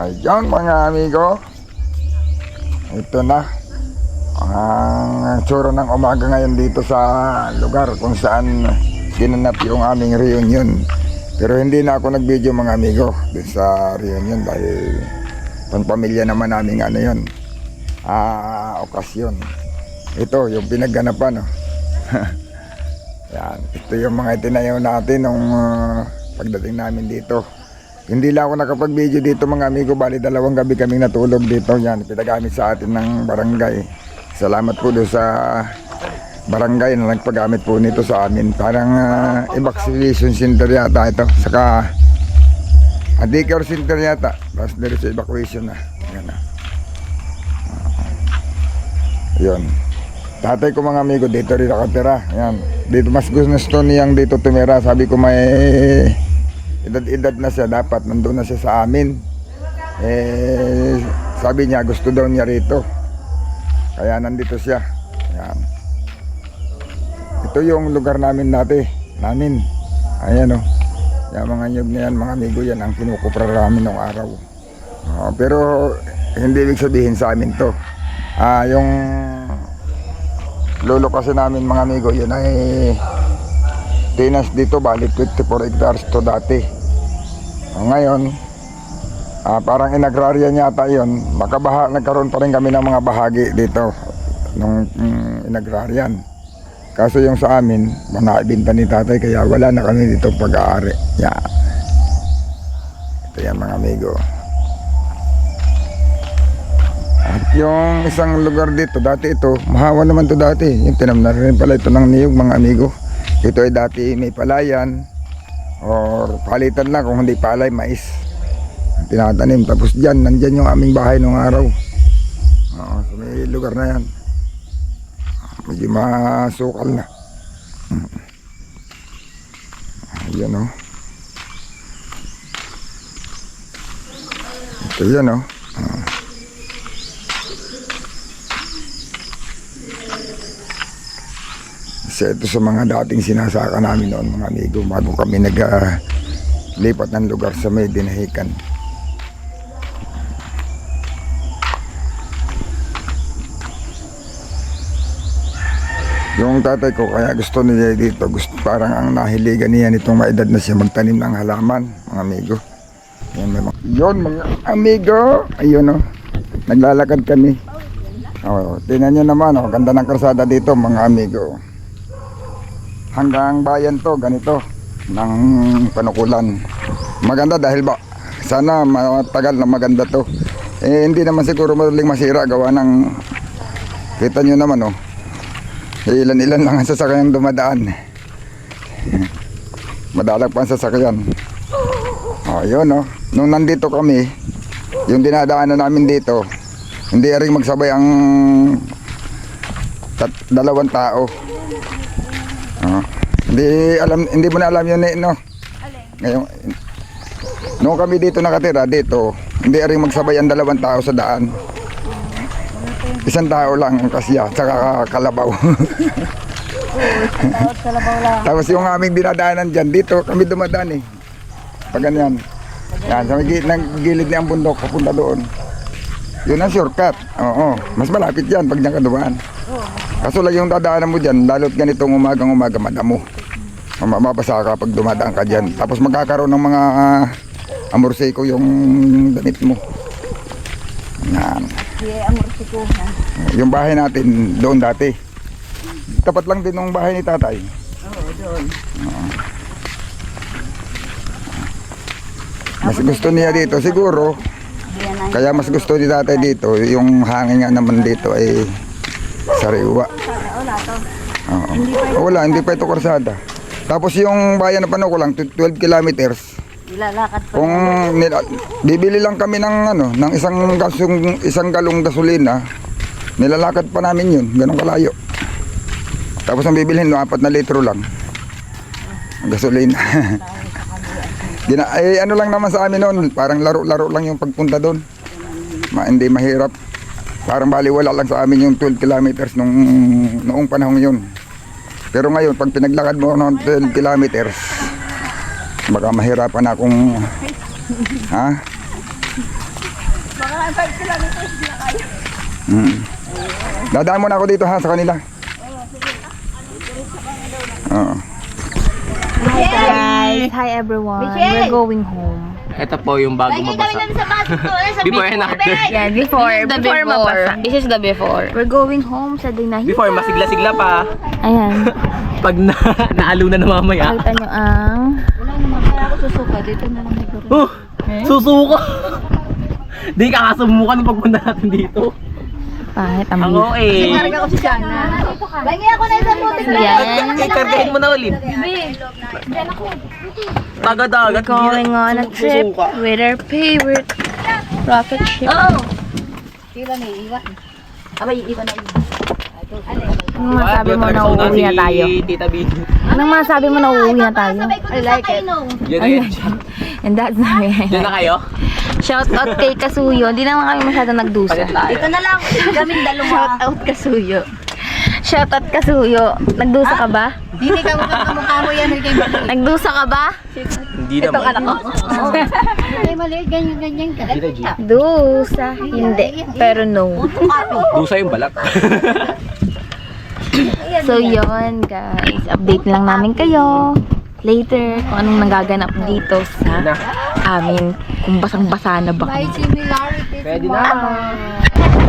Ayun mga amigo. Ito na. Ang tsura ng umaga ngayon dito sa lugar kung saan ginanap yung aming reunion. Pero hindi na ako nag-video mga amigo dun sa reunion dahil pangpamilya naman namin ano yun. Ah, okasyon. Ito yung pinagganapan. Oh. Yan. Ito yung mga itinayaw natin nung ah, pagdating namin dito. Hindi lang ako nakapag-video dito mga amigo. Bali dalawang gabi kaming natulog dito. Yan. Pinagamit sa atin ng barangay. Salamat po doon sa barangay na nagpagamit po nito sa amin. Parang ah, evacuation center yata ito. Saka uh, daycare center yata. Tapos there is evacuation na. Yan na. Yun. Tatay ko mga amigo, dito rin nakatira. Yan. Dito mas gusto niyang dito tumira. Sabi ko may edad-edad na siya. Dapat nandun na siya sa amin. Eh, sabi niya gusto daw niya rito. Kaya nandito siya. Yan. Ito yung lugar namin dati. Namin. Ayan o. Oh. Yung mga nyug na yan, mga amigo yan, ang kinukupra namin ng araw. Oo, pero hindi ibig sabihin sa amin to. Ah, yung lolo kasi namin mga amigo, yun ay tinas dito, bali 24 hectares to dati. O, ngayon, ah, parang inagrarya niya ata yun, makabaha, nagkaroon pa rin kami ng mga bahagi dito nung mm, inagraryan. Kaso yung sa amin, manaibinta ni tatay kaya wala na kami dito pag-aari. Yan. Ito yan mga amigo. At yung isang lugar dito, dati ito, mahawa naman to dati. Yung tinam na rin pala ito ng niyog mga amigo. Ito ay dati may palayan or palitan lang kung hindi palay, mais. Tinatanim. Tapos dyan, nandyan yung aming bahay nung araw. Oo, sa may lugar na yan. Medyo masukal na. Ayan o. Ito yan o. Isa ito sa mga dating sinasaka namin noon mga amigo bago kami nag ah, ng lugar sa may dinahikan. Yung tatay ko kaya gusto niya dito, gusto, parang ang nahiligan niya nitong maedad na siya magtanim ng halaman, mga amigo. Yan, mga, yun mga amigo, ayun o, naglalakad kami. Oh, tingnan nyo naman, oh, ganda ng karsada dito mga amigo. Hanggang bayan to, ganito, ng panukulan. Maganda dahil ba, sana matagal na maganda to. Eh, hindi naman siguro madaling masira gawa ng, kita nyo naman oh, ilan-ilan lang ang sasakyan dumadaan. Madalag pa ang sasakyan. Oh, yun oh. Nung nandito kami, yung dinadaanan namin dito, hindi rin magsabay ang dalawang tao. Hindi alam, hindi mo na alam yun eh, no? Ngayon, nung kami dito nakatira, dito, hindi rin magsabay ang dalawang tao sa daan. Isang tao lang ang kasya, tsaka kalabaw. Tawag sa labaw lang. Tapos yung aming dinadaanan dyan, dito kami dumadaan eh. Pag ganyan. Yan, sa ng gilid niyang bundok, papunta doon. Yun ang shortcut. Oo, mas malapit yan pag diyan ka dumaan. Kaso lang yung dadaanan mo dyan, lalo't ganitong umagang umaga, madamo. Ma- Mabasa ka pag dumadaan ka dyan. Tapos magkakaroon ng mga uh, amorseko yung damit mo. Yan. Amortiko na. Yung bahay natin doon dati. Tapat lang din ng bahay ni tatay. Oo, doon. Mas gusto niya dito siguro. Kaya mas gusto ni tatay dito. Yung hangin nga naman dito ay sariwa. Wala. Oo. Wala, hindi pa ito korsada. Tapos yung bayan na pano ko lang, 12 kilometers. Ilalakad pa. Kung nila, bibili lang kami ng ano, ng isang gasong, isang galong gasolina, nilalakad pa namin yun, ganun kalayo. Tapos ang bibilhin no, apat na litro lang. Ang gasolina. Gina, eh, ano lang naman sa amin noon, parang laro-laro lang yung pagpunta doon. Ma, hindi mahirap. Parang baliwala lang sa amin yung 12 kilometers nung noong panahon yun. Pero ngayon, pag pinaglakad mo ng 12 kilometers, baka mahirapan akong ha? Hmm. Dadaan muna ako dito ha sa kanila. Oo. Hi guys! Hi everyone! We're going home. Ito po yung bago mabasa. Before and after. Yeah, before. the before, before. mabasa. This is the before. We're going home sa Dinahi. Before, masigla-sigla pa. Ayan. Pag na, naalo na na mamaya. Nakita nyo ang... Wala naman kaya ako susuka. Dito na lang siguro. Oh, susuko. Di kakasumukan yung pagpunta natin dito. Pangit ang Ako eh. ako si Jana. Lagi ako na sa putik Yan. Ikargahin mo na ulit. Tagadagat. Going on a trip with our favorite rocket ship. Oh! Kila na iiwan. Abay, iiwan na iiwan. Anong masabi mo na uuwi na tayo? Tita. Anong masabi mo na uuwi na tayo? I like it. Yan na yan. And that's the way. Diyan na kayo? Shout out kay Kasuyo. Hindi naman kami masyado nagdusa. Ito na lang. Kaming dalawa. Shout out Kasuyo. Shout out Kasuyo. Nagdusa ka ba? Hindi ka mukha mo yan. Nagdusa ka ba? Hindi naman. Kay mali. Ganyan, ganyan ka. Hindi na, G. Dusa. Hindi. Pero no. Dusa yung balat. So yon guys. Update lang namin kayo. Later, kung anong nagaganap dito sa amin. Kung basang-basa na ba May kami. similarity. Pwede na.